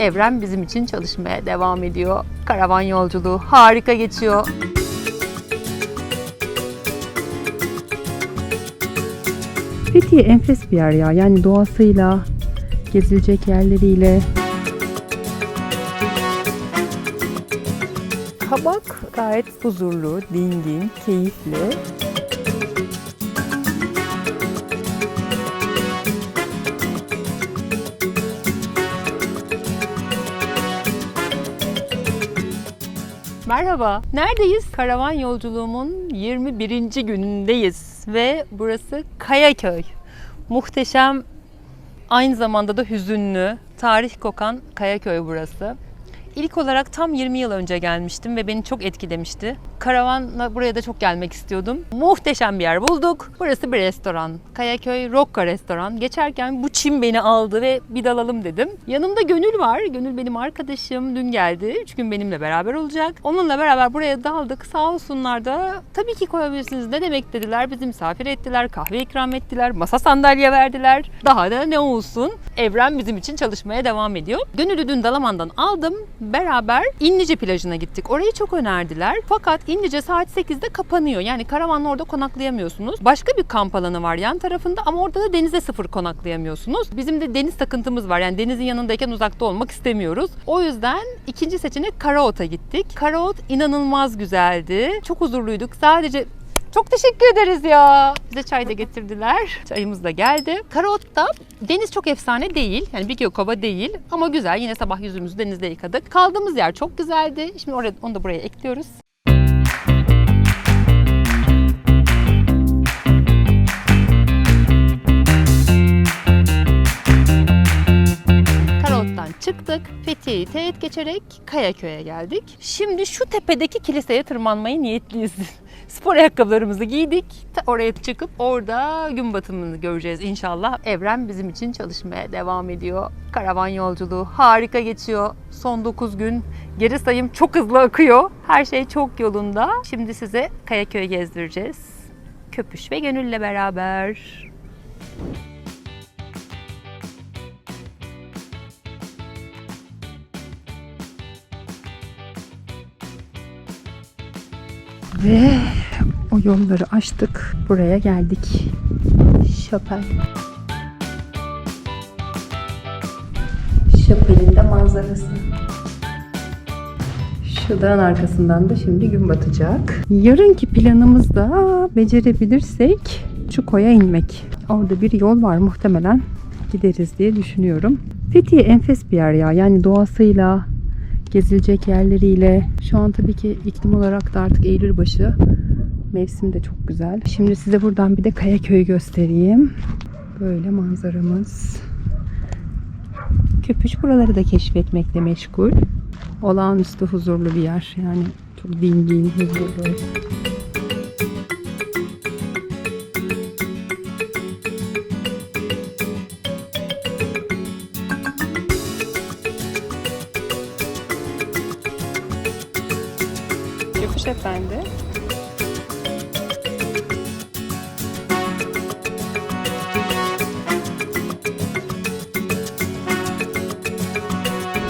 Evren bizim için çalışmaya devam ediyor. Karavan yolculuğu harika geçiyor. Fethiye enfes bir yer ya. Yani doğasıyla, gezilecek yerleriyle. Kabak gayet huzurlu, dingin, keyifli. Merhaba. Neredeyiz? Karavan yolculuğumun 21. günündeyiz ve burası Kayaköy. Muhteşem, aynı zamanda da hüzünlü, tarih kokan Kayaköy burası. İlk olarak tam 20 yıl önce gelmiştim ve beni çok etkilemişti. Karavanla buraya da çok gelmek istiyordum. Muhteşem bir yer bulduk. Burası bir restoran. Kayaköy Rocca Restoran. Geçerken bu çim beni aldı ve bir dalalım dedim. Yanımda Gönül var. Gönül benim arkadaşım. Dün geldi. Üç gün benimle beraber olacak. Onunla beraber buraya daldık. Sağ olsunlar da tabii ki koyabilirsiniz. Ne demek dediler. Bizi misafir ettiler. Kahve ikram ettiler. Masa sandalye verdiler. Daha da ne olsun. Evren bizim için çalışmaya devam ediyor. Gönül'ü dün Dalaman'dan aldım. Beraber İnlice plajına gittik. Orayı çok önerdiler. Fakat İnlice saat 8'de kapanıyor. Yani karavanla orada konaklayamıyorsunuz. Başka bir kamp alanı var yan tarafında ama orada da denize sıfır konaklayamıyorsunuz. Bizim de deniz takıntımız var. Yani denizin yanındayken uzakta olmak istemiyoruz. O yüzden ikinci seçenek Karaot'a gittik. Karaot inanılmaz güzeldi. Çok huzurluyduk. Sadece çok teşekkür ederiz ya. Bize çay da getirdiler. Çayımız da geldi. Karaot'ta deniz çok efsane değil. Yani bir Gökova değil ama güzel. Yine sabah yüzümüzü denizde yıkadık. Kaldığımız yer çok güzeldi. Şimdi oraya, onu da buraya ekliyoruz. Çıktık. Fethiye'yi teğet geçerek Kayaköy'e geldik. Şimdi şu tepedeki kiliseye tırmanmayı niyetliyiz. Spor ayakkabılarımızı giydik. Oraya çıkıp orada gün batımını göreceğiz inşallah. Evren bizim için çalışmaya devam ediyor. Karavan yolculuğu harika geçiyor. Son 9 gün geri sayım çok hızlı akıyor. Her şey çok yolunda. Şimdi size Kayaköy'ü gezdireceğiz. Köpüş ve Gönül'le beraber. Ve o yolları açtık. Buraya geldik. Şapel. Şapel'in de manzarası. Şu dağın arkasından da şimdi gün batacak. Yarınki planımız da becerebilirsek Çuko'ya inmek. Orada bir yol var muhtemelen gideriz diye düşünüyorum. Fethiye enfes bir yer ya. Yani doğasıyla, gezilecek yerleriyle. Şu an tabii ki iklim olarak da artık Eylül başı. Mevsim de çok güzel. Şimdi size buradan bir de Kayaköy'ü göstereyim. Böyle manzaramız. Köpüş buraları da keşfetmekle meşgul. Olağanüstü huzurlu bir yer. Yani çok dingin, huzurlu. Köpüş efendi.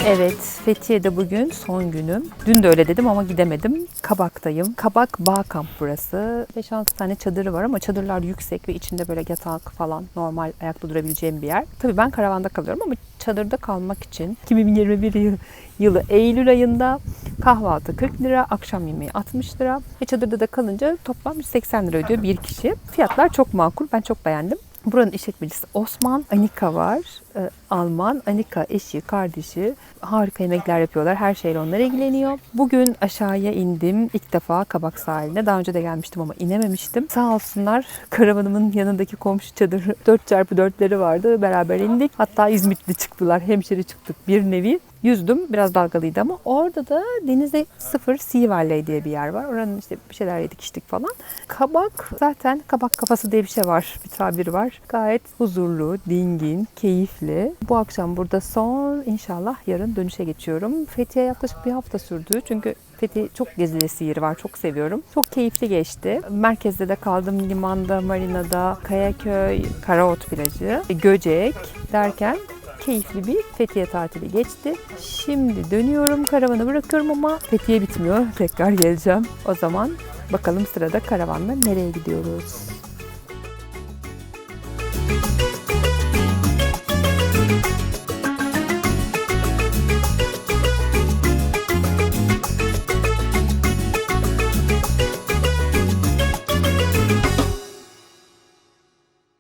Evet, Fethiye'de bugün son günüm. Dün de öyle dedim ama gidemedim. Kabak'tayım. Kabak Bağ Kamp burası. 5-6 tane çadırı var ama çadırlar yüksek ve içinde böyle yatak falan normal ayakta durabileceğim bir yer. Tabii ben karavanda kalıyorum ama çadırda kalmak için 2021 yıl- yılı Eylül ayında kahvaltı 40 lira, akşam yemeği 60 lira ve çadırda da kalınca toplam 180 lira ödüyor bir kişi. Fiyatlar çok makul. Ben çok beğendim. Buranın işletmecisi Osman Anika var. Ee, Alman. Anika eşi, kardeşi. Harika yemekler yapıyorlar. Her şeyle onlar ilgileniyor. Bugün aşağıya indim. İlk defa Kabak sahiline. Daha önce de gelmiştim ama inememiştim. Sağ olsunlar karavanımın yanındaki komşu çadırı 4x4'leri vardı. Beraber indik. Hatta İzmitli çıktılar. Hemşeri çıktık bir nevi. Yüzdüm. Biraz dalgalıydı ama orada da denize sıfır Sea Valley diye bir yer var. Oranın işte bir şeyler yedik içtik falan. Kabak zaten kabak kafası diye bir şey var. Bir tabir var. Gayet huzurlu, dingin, keyifli. Bu akşam burada son inşallah yarın dönüşe geçiyorum. Fethiye yaklaşık bir hafta sürdü. Çünkü Fethi çok gezilesi yeri var. Çok seviyorum. Çok keyifli geçti. Merkezde de kaldım. Limanda, marinada, Kayaköy, Karaot plajı, Göcek derken keyifli bir Fethiye tatili geçti. Şimdi dönüyorum. Karavanı bırakıyorum ama Fethiye bitmiyor. Tekrar geleceğim. O zaman bakalım sırada karavanla nereye gidiyoruz?